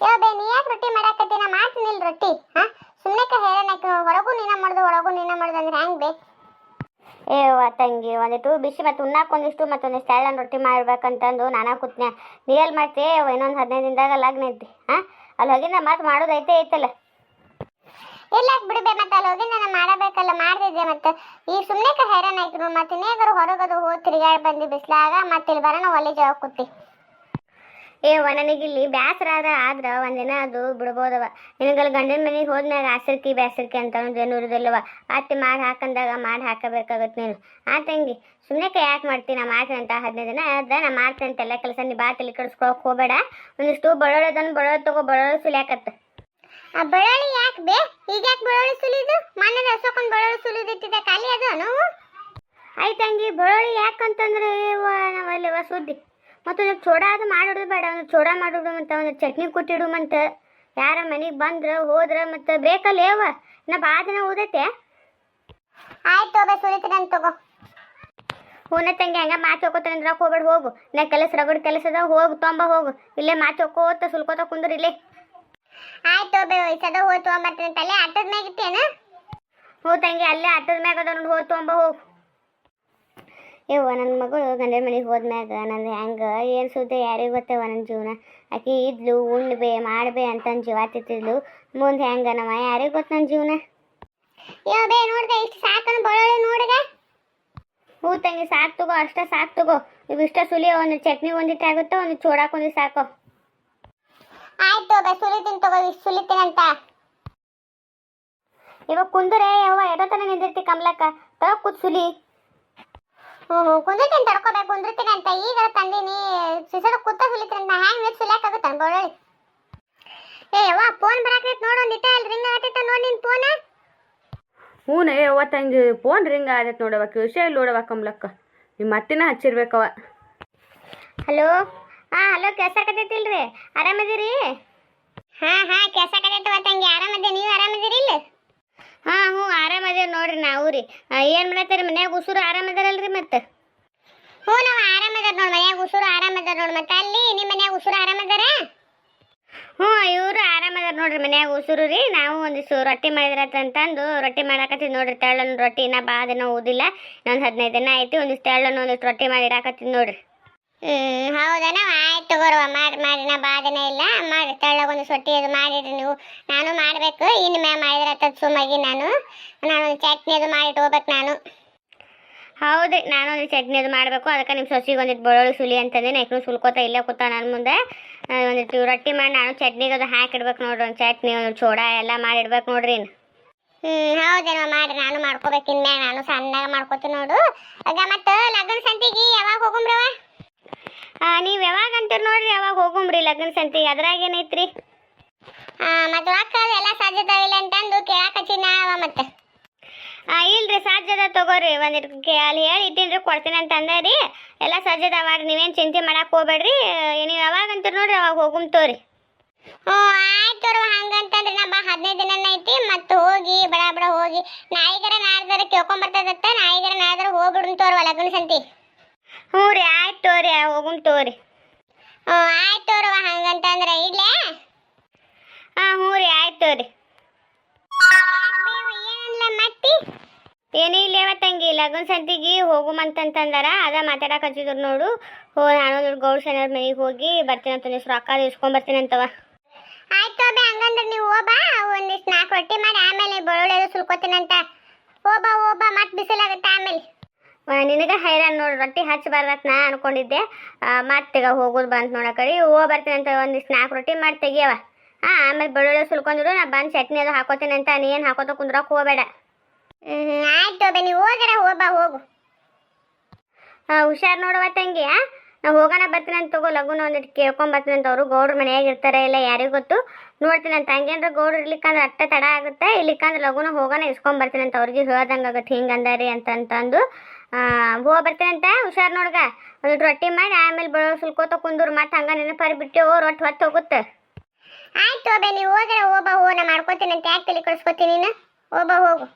ಯೋ ಬೇ ನೀ ಯಾಕೆ ರೊಟ್ಟಿ ಮಾಡಾಕತ್ತಿ? ನಾ ಮಾಡ್ತೀನಿ ಇಲ್ಲಿ ರೊಟ್ಟಿ ಹಾ? ಸುಮ್ಮನೆ ಹೇಳೋಣ ಹೊರಗೂ ನೀನ ಮಾಡ್ದು ಒಳಗೂ ನೀನ ಮಾಡ್ದು ಅಂದ್ರೆ ಹೆಂಗ್ ಬೇ? ಏ ಅವ್ವ ತಂಗಿ ಟೂ ಬಿಸಿ ಮತ್ತು ಉಣ್ಣಾಕ ಒಂದಿಷ್ಟು ಮತ್ತೊಂದಿಷ್ಟು ಎಳ್ಳನ್ನು ರೊಟ್ಟಿ ಮಾಡ್ಬೇಕಂತಂದು ನಾನು ಕೂತ್ನೆ. ನೀ ಎಲ್ಲಿ ಮಾಡ್ತೀಯ ಇನ್ನೊಂದು ಹದಿನೈದು ದಿನದಾಗ ಲಗ್ನ ಇದ್ದಿ ಹಾಂ? ಅಲ್ಲಿ ಹೋಗಿಂದ ಮತ್ತೆ ಮಾಡೋದೈತೆ ಐತಲ್ಲ? ಇಲ್ಲ ಬಿಡ್ಬೇ ಮತ್ತೆ ಅಲ್ಲಿ ಹೋಗಿ ನಾನು ಮಾಡಬೇಕಲ್ಲ ಮಾಡ್ತಿದ್ದೆ ಮತ್ತೆ. ಈ ಸುಮ್ಮನೆ ಹೈರಾಣ ಆಯ್ತು ಮತ್ತೆ ಇನ್ನೇಗಾರು ಹೊರಗದು ಹೋಗಿ ತಿರುಗಾಡಿ ಬಂದು ಬಿಸಿಲಾಗ ಮತ್ತೆ ಇಲ್ಲಿ ಬರೋಣ ಒಲೆ ಜಾಗ ಕೂತಿ ಏ ನನಗಿಲ್ಲಿ ಬ್ಯಾಸರ ಆದ ಆದ್ರ ಒಂದಿನ ಅದು ಬಿಡ್ಬೋದವ. ನಿನಗಲ್ಲಿ ಗಂಡನ ಮನೆಗೆ ಹೋದ್ಮ್ಯಾಗ ಆಸರ್ಕಿ ಬ್ಯಾಸರ್ಕಿ ಅಂತ ಏನು ಇರುದಿಲ್ಲವ. ಅತ್ತಿ ಮಾಡಿ ಹಾಕಂದಾಗ ಮಾಡಿ ಹಾಕಬೇಕಾಗತ್ತೆ ನೀನು. ಆ ತಂಗಿ ಸುಮ್ಮನೆ ಯಾಕೆ ಮಾಡ್ತೀನಿ ನಾ ಮಾಡ್ತೀನಿ ಅಂತ ಹದಿನೈದು ದಿನ ಅದ ನಾ ಮಾಡ್ತೀನಿ ಅಂತ ಎಲ್ಲ ಕೆಲಸ ನೀ ಬಾ ತಲೆ ಕೆಡಿಸ್ಕೊಳಕ್ ಹೋಗಬೇಡ. ಒಂದಿಷ್ಟು ಬಳ್ಳೊಳ್ಳೆದನ್ನು ಬಳ್ಳೊಳ್ಳೆ ತಗೋ ಬಳ್ಳೊಳ್ಳೆ ಸುಲಿಯಾಕತ್ತ ಆ ಬಳೋಳಿ ಯಾಕೆ ಬೇ? ಈಗ ಯಾಕೆ ಬೆಳ್ಳುಳ್ಳಿ ಸುಲಿದು? ಮನೆ ರಸಕ್ಕೊಂದು ಬೆಳ್ಳುಳ್ಳಿ ಸುಲಿದಿಟ್ಟಿದೆ ಖಾಲಿ ಅದು ನೋವು? ಆಯ್ತಂಗಿ ಬಳೋಳಿ ಯಾಕಂತಂದ್ರೆ ನಾವಲ್ಲಿ ಸುದ್ದಿ. ಮತ್ತೊಂದು ಚೋಡ ಅದು ಮಾಡಿಡೋದು ಬೇಡ ಒಂದು ಚೋಡ ಮಾಡಿಡು ಮತ್ತು ಒಂದು ಚಟ್ನಿ ಕೊಟ್ಟಿಡು ಯಾರ ಮನೆಗೆ ಬಂದ್ರೆ ಹೋದ್ರೆ ಮತ್ತು ಬೇಕಲ್ಲ ಏವ ನಾ ಭಾಳ ದಿನ ಓದೈತೆ ಆಯ್ತು ಒಬ್ಬ ಅಂತ ತಗೋ. ಹೂನ ತಂಗಿ ಹಂಗ ಮಾತು ಹೋಗ್ತಾನೆ ಅಂದ್ರೆ ಹೋಗ್ಬೇಡ ಹೋಗು. ನಾ ಕೆಲಸ ರಗಡ್ ಕೆಲಸದ ಹೋಗು ತೊಂಬ ಹೋಗು. ಇಲ್ಲೇ ಮಾತು ಹೋಕೋತ ಸುಲ್ಕೋತ ಕುಂದ್ರ ಇಲ್ಲೇ. ಆಯ್ತು ಬೇ ವಯಸ್ಸದ ಹೋಗಿ ತೊಗೊಂಬರ್ತೀನಿ ತಲೆ ಆಟದ ಮ್ಯಾಗ ಇತ್ತೇನ ಹೋ ತಂಗಿ ಅಲ್ಲೇ ಆಟದ ಮ್ಯಾಗ ಅದ ನೋಡಿ ಹೋಗಿ ತೊಂಬ ಹೋಗು. ಯವ್ವ ನನ್ನ ಮಗಳು ಗಂಡನ ಮನೆಗೆ ಹೋದ್ಮ್ಯಾಗ ನಂದು ಹೆಂಗೆ ಏನು ಸುದ್ದಿ ಯಾರಿಗೆ ಗೊತ್ತವ ನನ್ನ ಜೀವನ? ಆಕೆ ಇದ್ಲು ಉಣ್ಬೆ ಮಾಡ್ಬೆ ಅಂತ ಜೀವ ತಿತ್ತಿದ್ಲು ಮುಂದೆ ಹೆಂಗೆ ನಮ್ಮ ಯಾರಿಗೆ ಗೊತ್ತು ನನ್ನ ಜೀವನ? ಯೋ ಬೇ ನೋಡ್ದೆ ಇಷ್ಟು ಸಾಕನ ಬಳ್ಳೊಳ್ಳಿ ನೋಡ್ಗ. ಹೂ ತಂಗಿ ಸಾಕು ತಗೋ ಅಷ್ಟೇ ಸಾಕು ತಗೋ. ಇವು ಇಷ್ಟ ಸುಲಿ ಒಂದು ಚಟ್ನಿ ಒಂದಿಟ್ಟು ಆಗುತ್ತೋ ಒಂದು ಚೂಡಾಕ್ ಒಂದಿಟ್ಟು ಸಾಕು. ಆಯ್ತು ಬೇ ಸುಲಿತೀನಿ ತಗೋ ಇಷ್ಟು ಸುಲಿತೀನಂತ ಇವಾಗ ಕುಂದ್ರೆ ಯವ್ವ ಎಡತನ ನಿಂದಿರ್ತಿ ಕಮಲಕ್ಕ? ತಗೋ ಕೂತ್ ಸುಲಿ. ಕುಂದಿರ್ತೀನಿ ತಡ್ಕೋಬೇಕು ಕುಂದಿರ್ತೀನಿ ಅಂತ ಈಗ ತಂದೀನಿ. ಸಿಸದ ಕುತ್ತ ಸುಲಿತೀನಿ ಅಂತ ಹ್ಯಾಂಗ್ ಬೇಕು ಸುಲಿಯಾಕಾಗುತ್ತೆ ಬಳ್ಳೊಳ್ಳಿ ಏ ಯವ್ವ ಫೋನ್ ಬರಾಕೈತೆ ನೋಡು ಒಂದು ಇಟ್ಟ ಅಲ್ಲಿ ರಿಂಗ್ ಆಗತ್ತೈತೆ ನೋಡಿ ನಿನ್ನ ಫೋನ ಹ್ಞೂ ಯವ್ವ ತಂಗಿ ಫೋನ್ ರಿಂಗ್ ಆಗೈತೆ ನೋಡವ ವಿಷಯ ನೋಡವ ಕಮ್ಲಕ್ಕ ನಿಮ್ಮ ಮತ್ತಿನ ಹಚ್ಚಿರ್ಬೇಕವ ಹಲೋ? ಹಾಂ ಹಲೋ ಕೆಲ್ಸಕತ್ತೈತಿಲ್ರಿ ಆರಾಮದಿರಿ? ಹಾಂ ಹಾಂ ಕೆಲಸ ತಂಗಿ ಆರಾಮದಿ ನೀವು ಆರಾಮದಿರಿ ಇಲ್ಲ ಹಾಂ ಹ್ಞೂ ಆರಾಮದೇವ್ ನೋಡ್ರಿ ನಾವು ರೀ ಏನು ಮಾಡತ್ತೀರಿ? ಮನ್ಯಾಗ ಉಸುರು ಆರಾಮದಾರಲ್ರಿ ಮತ್ತೆ? ಹ್ಞೂ ನಾವು ಆರಾಮದಾರ ನೋಡಿ. ಮನ್ಯಾಗ ಉಸುರು ಆರಾಮದಾರ ನೋಡಿ. ಮತ್ತೆ ಅಲ್ಲಿ ನಿಮ್ಮ ಮನ್ಯಾಗ ಉಸುರು ಆರಾಮದಾರ ಹ್ಞೂ ಇವರು ಆರಾಮದಾರ ನೋಡ್ರಿ ಮನ್ಯಾಗ ಉಸುರು ರೀ. ನಾವು ಒಂದಿಷ್ಟು ರೊಟ್ಟಿ ಅಂತಂದು ರೊಟ್ಟಿ ಮಾಡಾಕತ್ತೀವಿ ನೋಡ್ರಿ. ತೆಳ್ಳನ ರೊಟ್ಟಿ ಇನ್ನ ಭಾಳ ದಿನ ಓದಿಲ್ಲ ಇನ್ನೊಂದು ಹದಿನೈದು ದಿನ ಐತಿ. ಒಂದಿಷ್ಟು ತೆಳ್ಳನ ಒಂದಿಷ್ಟು ರೊಟ್ಟಿ ಮಾಡಿ ಇಡಾಕತ್ತೀವಿ ನೋಡ್ರಿ. ಹ್ಮ್ ಹೌದನ? ಆಯ್ತು ತಗೋರುವ ಮಾಡಿ ಮಾಡಿ ನಾ ಬಾಧನೆ ಇಲ್ಲ. ಮಾಡಿ ತಳ್ಳಗೊಂದು ಸೊಟ್ಟಿ ಅದು ಮಾಡಿಡ್ರಿ ನೀವು. ನಾನು ಮಾಡಬೇಕು. ಇನ್ನು ಮ್ಯಾಮ್ ಮಾಡಿದ್ರೆ ಆತದ ಸುಮ್ಮಾಗಿ ನಾನು. ನಾನೊಂದು ಚಟ್ನಿ ಅದು ಮಾಡಿ ಇಟ್ಕೋಬೇಕು ನಾನು. ಹೌದು ನಾನೊಂದು ಚಟ್ನಿ ಅದು ಮಾಡಬೇಕು. ಅದಕ್ಕೆ ನಿಮ್ಮ ಸೊಸಿಗೆ ಒಂದಿಟ್ಟು ಬೆಳ್ಳುಳ್ಳಿ ಸುಲಿ ಅಂತಂದೆ. ನೆಕ್ನು ಸುಲ್ಕೋತ ಇಲ್ಲೇ ಕೂತ ನನ್ನ ಮುಂದೆ. ಒಂದಿಟ್ಟು ರೊಟ್ಟಿ ಮಾಡಿ ನಾನು ಚಟ್ನಿಗೆ ಅದು ಹಾಕಿಡ್ಬೇಕು ನೋಡ್ರಿ. ಒಂದು ಚಟ್ನಿ ಒಂದು ಚೋಡ ಎಲ್ಲ ಮಾಡಿಡ್ಬೇಕು ನೋಡ್ರಿ ಹ್ಮ್ ಹೌದೇನೋ ಮಾಡ್ರಿ. ನಾನು ಮಾಡ್ಕೋಬೇಕು ಇನ್ಮ್ಯಾಗ ನಾನು ಸಣ್ಣಗೆ ಮಾಡ್ಕೋತೀನಿ ನೋಡು. ಆಗ ಮತ್ತೆ ಲಗ್ನ ಸಂತಿಗೆ ಯಾವಾಗ ಹೋಗುಮ್ರವ ನೀವು ಯಾವಾಗ ಅಂತೀರಿ ನೋಡ್ರಿ ಯಾವಾಗ ಹೋಗುಮ್ರಿ ಲಗ್ನ ಸಂತಿ? ಅದ್ರಾಗ ಏನೈತ್ರಿ? ಮತ್ತೆ ಮಕ್ಕಳು ಎಲ್ಲ ಸಾಧ್ಯತಾವಿಲ್ಲ ಅಂತಂದು ಕೇಳಾಕತ್ತೀನಿ ನಾವ ಮತ್ತೆ. ಇಲ್ರಿ ಸಾಧ್ಯದ ತಗೋರಿ. ಒಂದಿಟ್ಟು ಕೇ ಅಲ್ಲಿ ಹೇಳಿ ಇಟ್ಟಿನ್ರಿ ಕೊಡ್ತೀನಿ ಅಂತ ರೀ ಎಲ್ಲ ಸಾಧ್ಯದವ ನೀವೇನು ಚಿಂತೆ ಮಾಡಕ್ಕೆ ಹೋಗ್ಬೇಡ್ರಿ. ನೀವು ಯಾವಾಗ ಅಂತೀರಿ ನೋಡ್ರಿ ಅವಾಗ ಹೋಗುಮ್ ತೋರಿ. ಹ್ಞೂ ಆಯ್ತು ಹಂಗಂತಂದ್ರೆ ನಮ್ಮ ಹದಿನೈದು ದಿನ ಐತಿ ಮತ್ತೆ ಹೋಗಿ ಬಡ ಬಡ ಹೋಗಿ ನಾಯಿಗರ ನಾಡ್ದಾರ ಕೇಳ್ಕೊಂಬರ್ತದತ್ತ ನಾಯಿಗರ ನಾಡ್ದಾರ ಹೋಗ್ಬಿಡ್ರಿ ತೋರ್ವ ಲಗ್ನ ಸಂತಿ. ಹ್ಞೂ ರೀ, ಆಯ್ತು ತೋರಿ ಹೋಗುಮ್ ತೋರಿ. ಹ್ಞೂ, ಆಯ್ತು ತೋರವ ಹಂಗಂತಂದ್ರೆ, ಇಡ್ಲೇ? ಹಾಂ, ಹ್ಞೂ ರೀ, ಆಯ್ತು ತೋರಿ. ಏನಲ್ಲ ಮತ್ತಿ? ಏನೂ ತಂಗಿ, ಲಗನ್ ಸಂತಿಗೆ ಹೋಗುಮಂತಂತಂದಾರ, ಅದ ಮಾತಾಡಕ್ ಹಚ್ಚಿದ್ರು ನೋಡು. ಹೋ, ನಾನು ಗೌಡ್ ಮನೆಗೆ ಹೋಗಿ ಬರ್ತೀನಂತ ಒಂದಿಷ್ಟು ರೊಕ್ಕ ಇಸ್ಕೊಂಡ್ ಬರ್ತೀನಿ ಅಂತವ. ಆಯ್ತು ಬೇ ಹಂಗಂದ್ರೆ ನೀವು ಹೋಬಾ, ಒಂದಿಷ್ಟು ನಾಲ್ಕು ರೊಟ್ಟಿ ಮಾಡಿ, ಆಮೇಲೆ ಬೆಳ್ಳುಳ್ಳಿ ಸುಲ್ಕೋತೀನಂತ. ಹೋಬಾ ಹೋಬಾ, ಮತ್ತೆ ಬಿಸಿಲ ನಿನಗ ಹೈರಾಣ ನೋಡಿ ರೊಟ್ಟಿ ಹಚ್ಚಬಾರ್ದತ್ ನಾ ಅನ್ಕೊಂಡಿದ್ದೆ. ಮತ್ತೀಗ ಹೋಗೋದು ಬಂತು ನೋಡಕಡಿ ಹೋಗಿ ಬರ್ತೀನಿ ಅಂತ ಒಂದಿಷ್ಟು ನಾಲ್ಕು ರೊಟ್ಟಿ ಮಾಡಿ ತೆಗಿಯವ. ಹಾಂ ಆಮೇಲೆ ಬೆಳ್ಳುಳ್ಳಿ ಸುಲ್ಕೊಂಡಿರು ನಾ ಬಂದು ಚಟ್ನಿ ಅದು ಹಾಕೋತೀನಿ ಅಂತ ನೀ ಏನು ಹಾಕೋತ ಕುಂದ್ರಕ್ಕೆ ಹೋಗಬೇಡ. ಆಯ್ತು ನೀವು ಹೋಗರ ಹೋಬಾ ಹೋಗು ಹಾಂ ಹುಷಾರು ನೋಡುವ ತಂಗಿ? ನಾ ಹೋಗೋಣ ಬರ್ತೀನಿ ಅಂತ ತಗೋ ಲಗುನ ಒಂದಿಟ್ಟು ಕೇಳ್ಕೊಂಡ್ ಬರ್ತೀನಿ ಅಂತ ಅವರು. ಗೌಡ್ರ ಮನ್ಯಾಗ ಇರ್ತಾರೆ ಇಲ್ಲ ಯಾರಿಗೂ ಗೊತ್ತು. ನೋಡ್ತೀನಿ ಅಂತ ಹಂಗೇನ್ರ ಗೌಡ್ರು ಇರ್ಲಿಕ್ಕಂದ್ರೆ ಅಟ್ಟ ತಡ ಆಗುತ್ತೆ. ಇಲ್ಲಿಕ್ಕಂದ್ರೆ ಲಗುನ ಹೋಗೋಣ ಇಸ್ಕೊಂಡ್ ಬರ್ತೀನಿ ಅಂತ ಅವ್ರಿಗೆ ಹೇಳ್ದಂಗೆ ಆಗತ್ತೆ. ಹಿಂಗೆ ಅಂದಾರಿ ಅಂತ ಅಂತಂದು ಹೋಗಿ ಅಂತ? ಹುಷಾರು ನೋಡ್ಗ. ಒಂದು ರೊಟ್ಟಿ ಮಾಡಿ ಆಮೇಲೆ ಬೆಳೋ ಸುಲ್ಕೋತ ಕುಂದೂರು ಮತ್ತೆ ಹಂಗ ನೆನಪರಿ ಬಿಟ್ಟು ರೊಟ್ಟಿ ಹೊತ್ತು ಹೋಗುತ್ತೆ. ಆಯ್ತು ನೀವು ಹೋದ್ರೆ ಹೋಬಾ ಹೋ ನಾ ಮಾಡ್ಕೋತೀನಿ ಅಂತ ಯಾಕೆ ತಲೆ ಕಳಿಸ್ಕೋತೀನಿ ನೀನು? ಹೋಬಾ, ಹೋಗು.